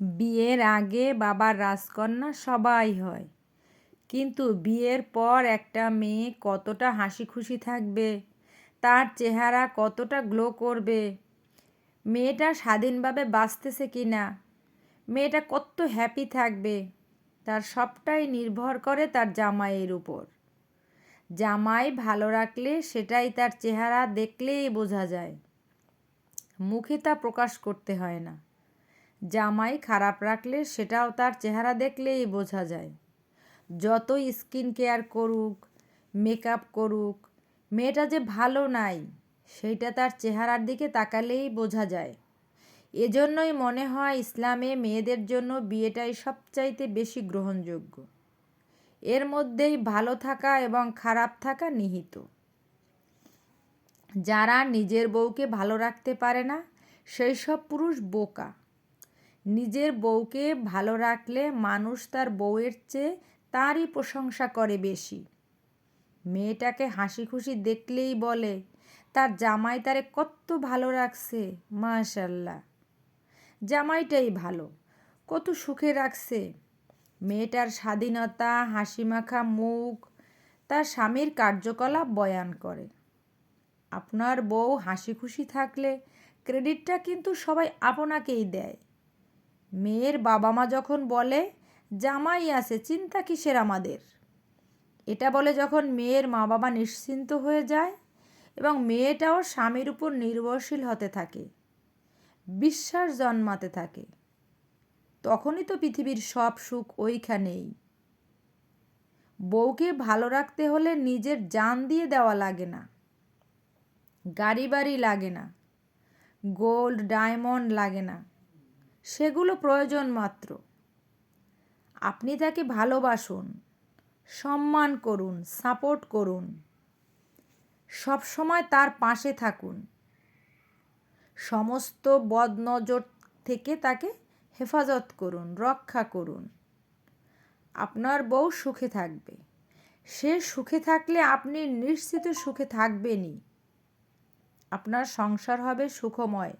বিয়ের আগে বাবার রাজকন্যা সবাই হয়। কিন্তু বিয়ের পর একটা মেয়ে কতটা হাসি খুশি থাকবে, তার চেহারা কতটা গ্লো করবে, মেয়েটা স্বাধীনভাবে বাঁচতেছে কি না মেয়েটা কত হ্যাপি থাকবে, তার সবটাই নির্ভর করে তার জামাইয়ের উপর। জামাই ভালো রাখলে সেটাই তার চেহারা দেখলেই বোঝা যায়। মুখে তা প্রকাশ করতে হয় না। জামাই খারাপ রাখলে সেটাও তার চেহারা দেখলেই বোঝা যায়। যত স্কিন কেয়ার করুক, মেকআপ করুক, মেয়েটা যে ভালো নাই, সেইটা তার চেহারার দিকে তাকালেই বোঝা যায়। এজন্যই মনে হয় ইসলামে মেয়েদের জন্য বিয়েটাই সবচাইতে বেশি গ্রহণযোগ্য। এর মধ্যেই ভালো থাকা এবং খারাপ থাকা নিহিত। যারা নিজের বউকে ভালো রাখতে পারে না, সেই সব পুরুষ বোকা। নিজের বউকে ভালো রাখলে মানুষ তার বউয়ের চেয়ে তারই প্রশংসা করে বেশি। মেয়েটাকে হাসি খুশি দেখলেই বলে, তার জামাই তারে কত ভালো রাখছে, মাশাল্লাহ। জামাইটাই ভালো, কত সুখে রাখছে। মেয়েটার স্বাধীনতা, হাসিমাখা মুখ, তার স্বামীর কার্যকলাপ বয়ান করে। আপনার বউ হাসি খুশি থাকলে ক্রেডিটটা কিন্তু সবাই আপনাকেই দেয়। মেয়ের বাবা মা যখন বলে, জামাই আছে, চিন্তা কিসের আমাদের? এটা বলে যখন মেয়ের মা বাবা নিশ্চিন্ত হয়ে যায় এবং মেয়েটাও স্বামীর উপর নির্ভরশীল হতে থাকে, বিশ্বাস জন্মাতে থাকে, তখনই তো পৃথিবীর সব সুখ ওইখানেই। বউকে ভালো রাখতে হলে নিজের জান দিয়ে দেওয়া লাগে না গাড়ি বাড়ি লাগে না, গোল্ড, ডায়মন্ড লাগে না সেগুলো প্রয়োজন মাত্র। আপনি তাকে ভালোবাসুন, সম্মান করুন, সাপোর্ট করুন। সব সময় তার পাশে থাকুন। সমস্ত বদনজর থেকে তাকে হেফাজত করুন, রক্ষা করুন। আপনার বউ সুখে থাকবে। সে সুখে থাকলে আপনি নিশ্চিত সুখে থাকবেনই। আপনার সংসার হবে সুখময়।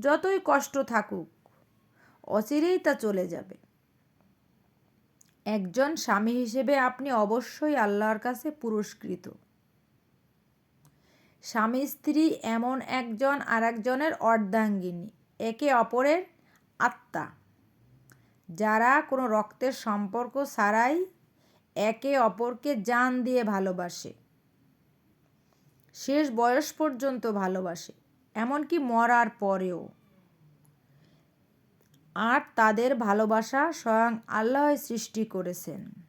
যতই কষ্ট থাকুক অচিরেই তা চলে যাবে। একজন স্বামী হিসেবে আপনি অবশ্যই আল্লাহর কাছে পুরস্কৃত। স্বামী স্ত্রী এমন একজন আর একজনের অর্ধাঙ্গিনী, একে অপরের আত্মা, যারা কোনো রক্তের সম্পর্ক ছাড়াই একে অপরকে জান দিয়ে ভালোবাসে, শেষ বয়স পর্যন্ত ভালোবাসে, এমনকি মরার পরেও। আর তাদের ভালোবাসা স্বয়ং আল্লাহ সৃষ্টি করেছেন।